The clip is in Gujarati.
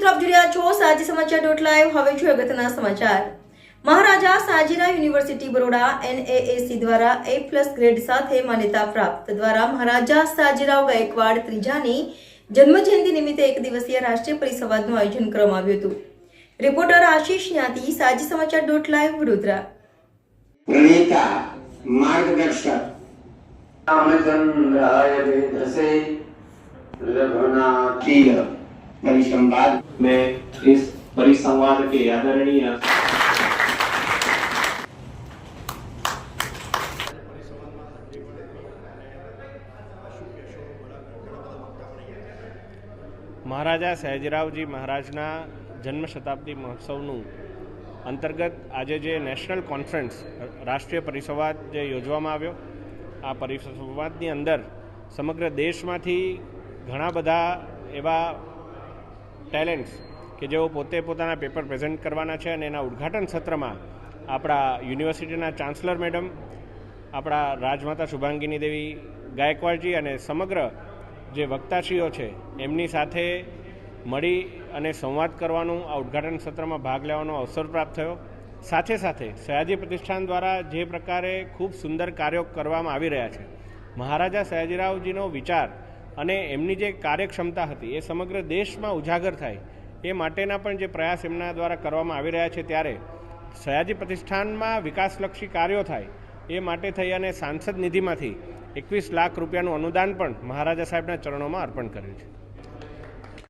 મિત્રો આપ જોઈ સાજી સમાચાર ડોટ હવે જોઈએ સમાચાર. મહારાજા સાજીરા યુનિવર્સિટી બરોડા એનએએસી દ્વારા એ પ્લસ ગ્રેડ સાથે માન્યતા પ્રાપ્ત દ્વારા મહારાજા સાજીરાવ ગાયકવાડ ત્રીજાની જન્મજયંતિ નિમિત્તે એક દિવસીય રાષ્ટ્રીય પરિસંવાદનું આયોજન કરવામાં આવ્યું હતું. રિપોર્ટર આશીષ ન્યાતી સાજી સમાચાર ડોટ લાઈવ વડોદરા. પ્રણેતા માર્ગદર્શક. परिसंवाद मैं इस परिसंवाद के आदरणीय મહારાજા સયાજીરાવજી મહારાજના જન્મ શતાબ્દી મહોત્સવનું અંતર્ગત આજે જે નેશનલ કોન્ફરન્સ રાષ્ટ્રીય પરિસંવાદ જે યોજવામાં આવ્યો આ પરિસંવાદની અંદર સમગ્ર દેશમાંથી ઘણા બધા એવા ટેલેન્ટ્સ કે જેઓ પોતે પોતાના પેપર પ્રેઝન્ટ કરવાના છે અને એના ઉદ્ઘાટન સત્રમાં આપણા યુનિવર્સિટીના ચાન્સલર મેડમ, આપણા રાજમાતા શુભાંગીની દેવી ગાયકવાડજી અને સમગ્ર જે વક્તાશ્રીઓ છે, એમની સાથે મળી અને સંવાદ કરવાનું આ ઉદ્ઘાટન સત્રમાં ભાગ લેવાનો અવસર પ્રાપ્ત થયો. સાથે સાથે સયાજી પ્રતિષ્ઠાન દ્વારા જે પ્રકારે ખૂબ સુંદર કાર્યો કરવામાં આવી રહ્યા છે. મહારાજા સયાજીરાવજીનો વિચાર અને એમની જે કાર્યક્ષમતા હતી એ સમગ્ર દેશમાં ઉજાગર થાય, એ માટેના પણ જે પ્રયાસ એમના દ્વારા કરવામાં આવી રહ્યા છે ત્યારે સયાજી પ્રતિષ્ઠાનમાં વિકાસલક્ષી કાર્યો થાય, એ માટે થઈ અને સાંસદ નિધિમાંથી એકવીસ લાખ રૂપિયાનું અનુદાન પણ મહારાજા સાહેબના ચરણોમાં અર્પણ કર્યું છે.